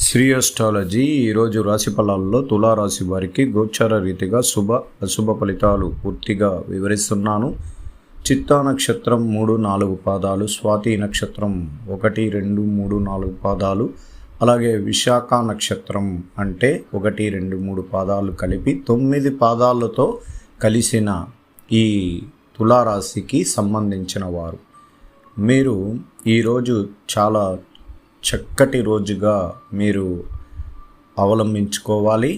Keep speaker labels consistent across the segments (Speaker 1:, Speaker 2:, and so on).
Speaker 1: Shri astrology ఈరోజు రాశి ఫలాల్లో తులారాశి వారికి గోచార రీతిగా శుభ అశుభ ఫలితాలు పూర్తిగా వివరిస్తున్నాను. చిత్తా నక్షత్రం మూడు నాలుగు పాదాలు స్వాతి నక్షత్రం ఒకటి రెండు మూడు నాలుగు పాదాలు అలాగే విశాఖ నక్షత్రం అంటే ఒకటి రెండు మూడు పాదాలు కలిపి తొమ్మిది పాదాలతో కలిసిన ఈ తులారాశికి సంబంధించిన వారు. మీరు ఈరోజు చాలా చక్కటి రోజుగా మీరు అవలంబించుకోవాలి.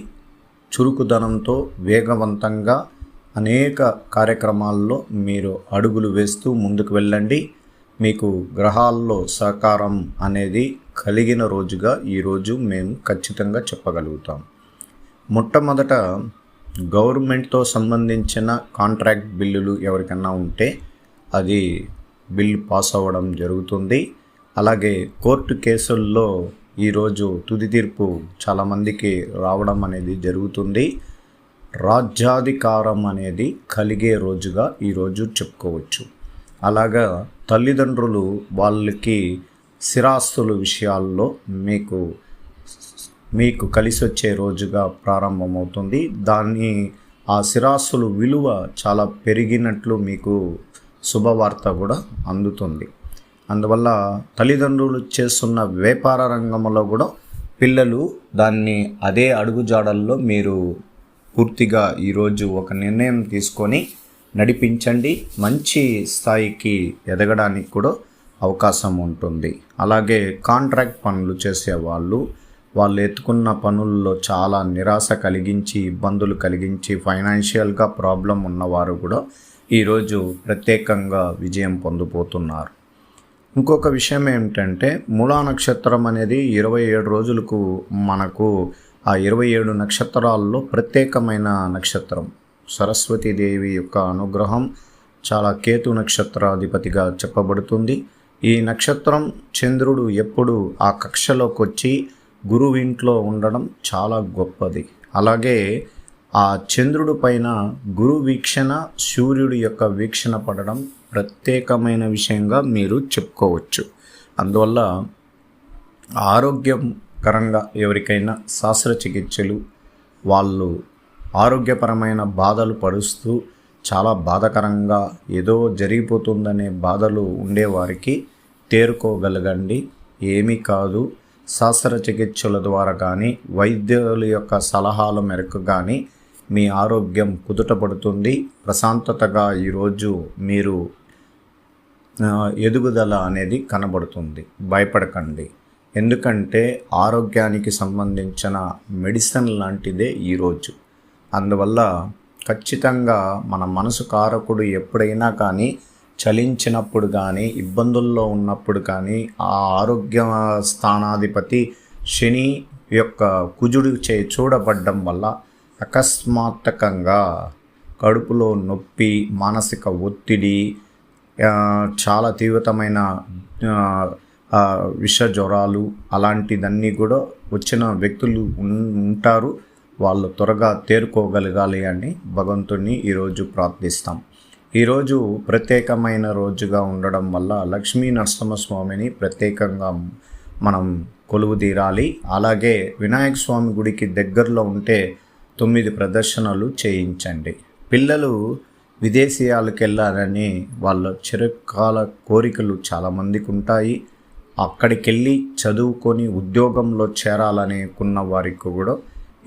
Speaker 1: చురుకుదనంతో వేగవంతంగా అనేక కార్యక్రమాల్లో మీరు అడుగులు వేస్తూ ముందుకు వెళ్ళండి. మీకు గ్రహాల్లో సహకారం అనేది కలిగిన రోజుగా ఈరోజు మేము ఖచ్చితంగా చెప్పగలుగుతాం. మొట్టమొదట గవర్నమెంట్తో సంబంధించిన కాంట్రాక్ట్ బిల్లులు ఎవరికన్నా ఉంటే అది బిల్ పాస్ అవ్వడం జరుగుతుంది. అలాగే కోర్టు కేసుల్లో ఈరోజు తుది తీర్పు చాలామందికి రావడం అనేది జరుగుతుంది. రాజ్యాధికారం అనేది కలిగే రోజుగా ఈరోజు చెప్పుకోవచ్చు. అలాగా తల్లిదండ్రులు వాళ్ళకి స్థిరాస్తుల విషయాల్లో మీకు మీకు కలిసి వచ్చే రోజుగా ప్రారంభమవుతుంది. దాన్ని ఆ స్థిరాస్తుల విలువ చాలా పెరిగినట్లు మీకు శుభవార్త కూడా అందుతుంది. అందువల్ల తల్లిదండ్రులు చేస్తున్న వ్యాపార రంగంలో కూడా పిల్లలు దాన్ని అదే అడుగుజాడల్లో మీరు పూర్తిగా ఈరోజు ఒక నిర్ణయం తీసుకొని నడిపించండి. మంచి స్థాయికి ఎదగడానికి కూడా అవకాశం ఉంటుంది. అలాగే కాంట్రాక్ట్ పనులు చేసేవాళ్ళు వాళ్ళు ఎత్తుకున్న పనుల్లో చాలా నిరాశ కలిగించి ఇబ్బందులు కలిగించి ఫైనాన్షియల్గా ప్రాబ్లం ఉన్నవారు కూడా ఈరోజు ప్రత్యేకంగా విజయం పొందిపోతున్నారు. ఇంకొక విషయం ఏమిటంటే మూలా నక్షత్రం అనేది ఇరవై ఏడు రోజులకు మనకు ఆ ఇరవై ఏడు నక్షత్రాల్లో ప్రత్యేకమైన నక్షత్రం. సరస్వతీదేవి యొక్క అనుగ్రహం చాలా కేతు నక్షత్రాధిపతిగా చెప్పబడుతుంది. ఈ నక్షత్రం చంద్రుడు ఎప్పుడు ఆ కక్షలోకి వచ్చి గురువు ఇంట్లో ఉండడం చాలా గొప్పది. అలాగే ఆ చంద్రుడు పైన గురు వీక్షణ సూర్యుడి యొక్క వీక్షణ పడడం ప్రత్యేకమైన విషయంగా మీరు చెప్పుకోవచ్చు. అందువల్ల ఆరోగ్యకరంగా ఎవరికైనా శస్త్రచికిత్సలు వాళ్ళు ఆరోగ్యపరమైన బాధలు పడుస్తూ చాలా బాధకరంగా ఏదో జరిగిపోతుందనే బాధలు ఉండేవారికి తేరుకోగలగండి. ఏమీ కాదు. శస్త్రచికిత్సల ద్వారా కానీ వైద్యుల యొక్క సలహాల మేరకు కానీ మీ ఆరోగ్యం కుదుటపడుతుంది. ప్రశాంతతగా ఈరోజు మీరు ఎదుగుదల అనేది కనబడుతుంది. భయపడకండి. ఎందుకంటే ఆరోగ్యానికి సంబంధించిన మెడిసిన్ లాంటిదే ఈరోజు. అందువల్ల ఖచ్చితంగా మన మనసు కారకుడు ఎప్పుడైనా కానీ చలించినప్పుడు కానీ ఇబ్బందుల్లో ఉన్నప్పుడు కానీ ఆ ఆరోగ్య స్థానాధిపతి శని యొక్క కుజుడు చే చూడబడ్డం వల్ల అకస్మాత్తకంగా కడుపులో నొప్పి మానసిక ఒత్తిడి చాలా తీవ్రతమైన విష జ్వరాలు అలాంటిదన్నీ కూడా వచ్చిన వ్యక్తులు ఉంటారు. వాళ్ళు త్వరగా తేరుకోగలగాలి అని భగవంతుని ఈరోజు ప్రార్థిస్తాం. ఈరోజు ప్రత్యేకమైన రోజుగా ఉండడం వల్ల లక్ష్మీ నరసింహస్వామిని ప్రత్యేకంగా మనం కొలువు తీరాలి అలాగే వినాయక స్వామి గుడికి దగ్గరలో ఉంటే తొమ్మిది ప్రదర్శనలు చేయించండి. పిల్లలు విదేశీయాలకు వెళ్ళారని వాళ్ళ చిరకాల కోరికలు చాలామందికి ఉంటాయి అక్కడికి వెళ్ళి చదువుకొని ఉద్యోగంలో చేరాలనుకున్న వారికి కూడా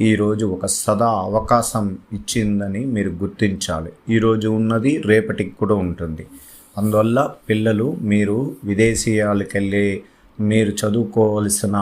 Speaker 1: ఈరోజు ఒక సదా అవకాశం ఇచ్చిందని మీరు గుర్తించాలి. ఈరోజు ఉన్నది రేపటికి కూడా ఉంటుంది. అందువల్ల పిల్లలు మీరు విదేశీయాలకు వెళ్ళి మీరు చదువుకోవలసిన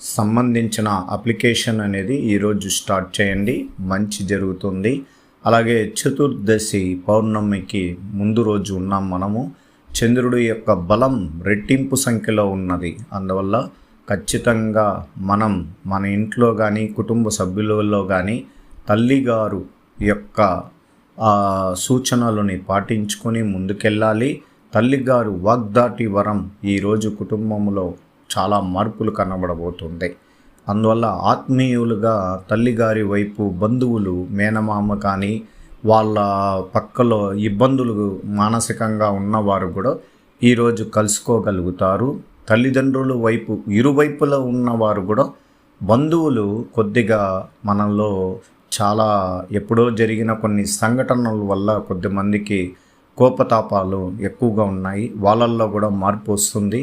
Speaker 1: సంబంధించిన అప్లికేషన్ అనేది ఈరోజు స్టార్ట్ చేయండి. మంచి జరుగుతుంది. అలాగే చతుర్దశి పౌర్ణమికి ముందు రోజు ఉన్నాం మనము. చంద్రుడి యొక్క బలం రెట్టింపు సంఖ్యలో ఉన్నది. అందువల్ల ఖచ్చితంగా మనం మన ఇంట్లో కానీ కుటుంబ సభ్యులలో కానీ తల్లిగారు యొక్క సూచనలని పాటించుకొని ముందుకెళ్ళాలి. తల్లిగారు వాగ్దాటి వరం ఈరోజు కుటుంబంలో చాలా మార్పులు కనబడబోతుంది అందువల్ల ఆత్మీయులుగా తల్లిగారి వైపు బంధువులు మేనమామ కానీ వాళ్ళ పక్కలో ఇబ్బందులు మానసికంగా ఉన్నవారు కూడా ఈరోజు కలుసుకోగలుగుతారు. తల్లిదండ్రుల వైపు ఇరువైపులా ఉన్నవారు కూడా బంధువులు కొద్దిగా మనలో చాలా ఎప్పుడో జరిగిన కొన్ని సంఘటనల వల్ల కొద్దిమందికి కోపతాపాలు ఎక్కువగా ఉన్నాయి. వాళ్ళల్లో కూడా మార్పు వస్తుంది.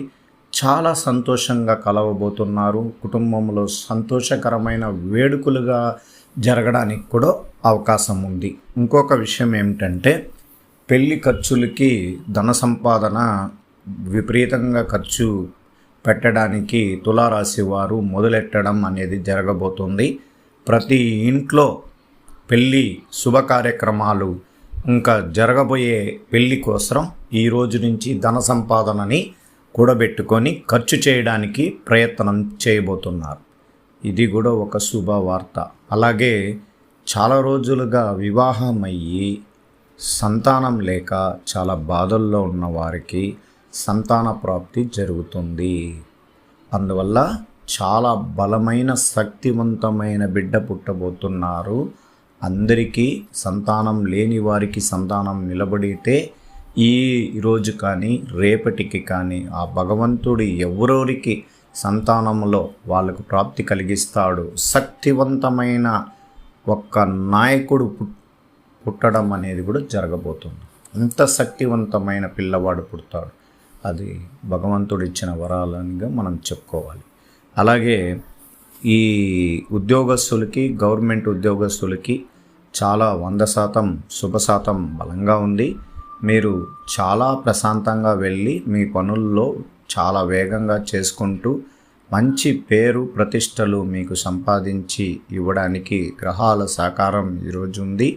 Speaker 1: చాలా సంతోషంగా కలవబోతున్నారు. కుటుంబంలో సంతోషకరమైన వేడుకలుగా జరగడానికి కూడా అవకాశం ఉంది. ఇంకొక విషయం ఏమిటంటే పెళ్ళి ఖర్చులకి ధన సంపాదన విపరీతంగా ఖర్చు పెట్టడానికి తులారాశి వారు మొదలెట్టడం అనేది జరగబోతుంది. ప్రతి ఇంట్లో పెళ్ళి శుభ కార్యక్రమాలు ఇంకా జరగబోయే పెళ్ళి కోసం ఈ రోజు నుంచి ధన సంపాదనని కూడబెట్టుకొని ఖర్చు చేయడానికి ప్రయత్నం చేయబోతున్నారు. ఇది కూడా ఒక శుభవార్త అలాగే చాలా రోజులుగా వివాహం అయ్యి సంతానం లేక చాలా బాధల్లో ఉన్న వారికి సంతాన ప్రాప్తి జరుగుతుంది. అందువల్ల చాలా బలమైన శక్తివంతమైన బిడ్డ పుట్టబోతున్నారు. అందరికీ సంతానం లేని వారికి సంతానం నిలబడితే ఈ రోజు కానీ రేపటికి కానీ ఆ భగవంతుడు ఎవరోరికి సంతానంలో వాళ్ళకు ప్రాప్తి కలిగిస్తాడు శక్తివంతమైన ఒక్క నాయకుడు పుట్టడం అనేది కూడా జరగబోతుంది. అంత శక్తివంతమైన పిల్లవాడు పుడతాడు అది భగవంతుడు ఇచ్చిన వరాలనిగా మనం చెప్పుకోవాలి. అలాగే ఈ ఉద్యోగస్తులకి గవర్నమెంట్ ఉద్యోగస్తులకి చాలా వంద శాతం శుభ శాతం బలంగా ఉంది. మీరు చాలా ప్రశాంతంగా వెళ్ళి మీ పనుల్లో చాలా వేగంగా చేసుకుంటూ మంచి పేరు ప్రతిష్టలు మీకు సంపాదించి ఇవ్వడానికి గ్రహాల సహకారం ఈరోజు ఉంది.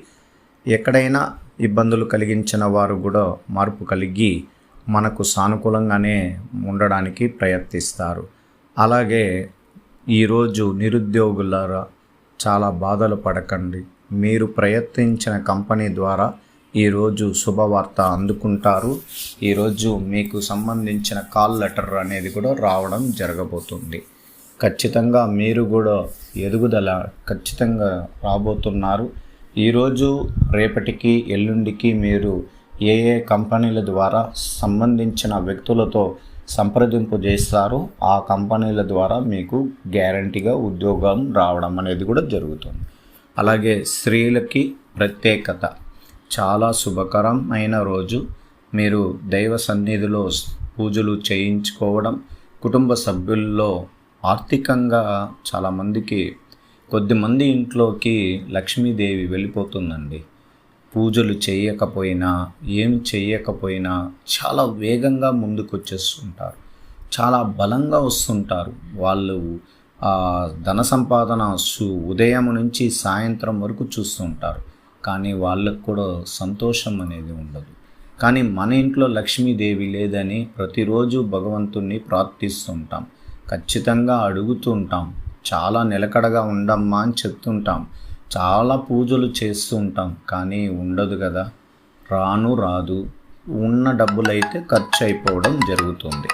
Speaker 1: ఎక్కడైనా ఇబ్బందులు కలిగించిన వారు కూడా మార్పు కలిగి మనకు సానుకూలంగానే ఉండడానికి ప్రయత్నిస్తారు. అలాగే ఈరోజు నిరుద్యోగులారా చాలా బాధలు పడకండి. మీరు ప్రయత్నించిన కంపెనీ ద్వారా ఈరోజు శుభవార్త అందుకుంటారు. ఈరోజు మీకు సంబంధించిన కాల్ లెటర్ అనేది కూడా రావడం జరగబోతుంది. ఖచ్చితంగా మీరు కూడా ఎదుగుదల ఖచ్చితంగా రాబోతున్నారు. ఈరోజు రేపటికి ఎల్లుండికి మీరు ఏ ఏ కంపెనీల ద్వారా సంబంధించిన వ్యక్తులతో సంప్రదింపు చేస్తారో ఆ కంపెనీల ద్వారా మీకు గ్యారంటీగా ఉద్యోగం రావడం అనేది కూడా జరుగుతుంది. అలాగే స్త్రీలకి ప్రత్యేకత. చాలా శుభకరమైన రోజు. మీరు దైవ సన్నిధిలో పూజలు చేయించుకోవడం కుటుంబ సభ్యుల్లో ఆర్థికంగా చాలామందికి కొద్దిమంది ఇంట్లోకి లక్ష్మీదేవి వెళ్ళిపోతుందండి. పూజలు చేయకపోయినా ఏం చేయకపోయినా చాలా వేగంగా ముందుకు వచ్చేస్తుంటారు చాలా బలంగా వస్తుంటారు. వాళ్ళు ధన సంపాదన సు ఉదయం నుంచి సాయంత్రం వరకు చూస్తుంటారు. కానీ వాళ్ళకు కూడా సంతోషం అనేది ఉండదు. కానీ మన ఇంట్లో లక్ష్మీదేవి లేదని ప్రతిరోజు భగవంతుణ్ణి ప్రార్థిస్తుంటాం. ఖచ్చితంగా అడుగుతుంటాం. చాలా నిలకడగా ఉండమ్మా అని చెప్తుంటాం. చాలా పూజలు చేస్తుంటాం. కానీ ఉండదు కదా. రాను రాదు. ఉన్న డబ్బులైతే ఖర్చు అయిపోవడం జరుగుతుంది.